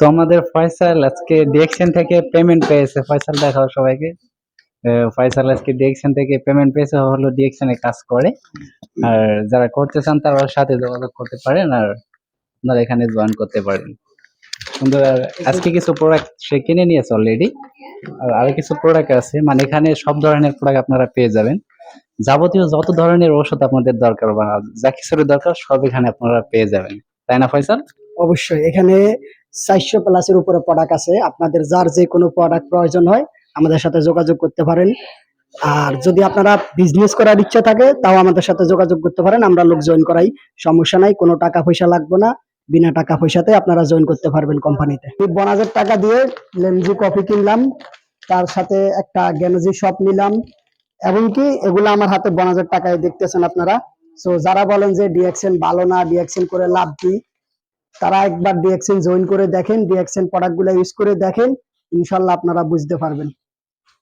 তো আমাদের ফয়সাল আজকে ডিএকশন থেকে পেমেন্ট পেয়েছে। ফয়সাল দেখাও সবাইকে। ফয়সাল আজকে ডিএকশন থেকে পেমেন্ট পেয়েছে, হলো ডিএকশনে কাজ করে। আর যারা করতে চান তারা সাথে যোগাযোগ করতে পারেন আর আপনারা এখানে জয়েন করতে পারেন। আর আজকে কিছু প্রোডাক্ট সে কিনে নিয়েছে অলরেডি আর আরও কিছু প্রোডাক্ট আছে। মানে এখানে সব ধরনের প্রোডাক্ট আপনারা পেয়ে যাবেন। যাবতীয় যত ধরনের ওষুধ আপনাদের দরকার বা যা কিছুর দরকার সব এখানে আপনারা পেয়ে যাবেন। তাই না, ফয়সাল? অবশ্যই। এখানে চারশো প্লাসের উপরে প্রোডাক্ট আছে। আপনাদের যার যে কোনো প্রোডাক্ট প্রয়োজন হয়, আমাদের সাথে যোগাযোগ করতে পারেন। আর যদি আপনারা বিজনেস করার ইচ্ছা থাকে, তাও আমাদের সাথে যোগাযোগ করতে পারেন। আমরা লোক জয়েন করাই, সমস্যা নাই, কোনো টাকা পয়সা লাগবে না। বিনা টাকা পয়সাতে আপনারা জয়েন করতে পারবেন কোম্পানিতে বনাজের টাকা দিয়ে লেমজি কফি কিনলাম। তার সাথে একটা গ্যানোজি শপ নিলাম। এমনকি এগুলো আমার হাতে বনাজের টাকায় দেখতেছেন আপনারা। সো যারা বলেন যে ডিএক্সএন ভালো না ডিএক্সএন করে লাভ কি তারা একবার ডিএক্সেন জয়েন করে দেখেন ডিএক্সেন প্রোডাক্টগুলো ইউজ করে দেখেন, ইনশাল্লাহ আপনারা বুঝতে পারবেন।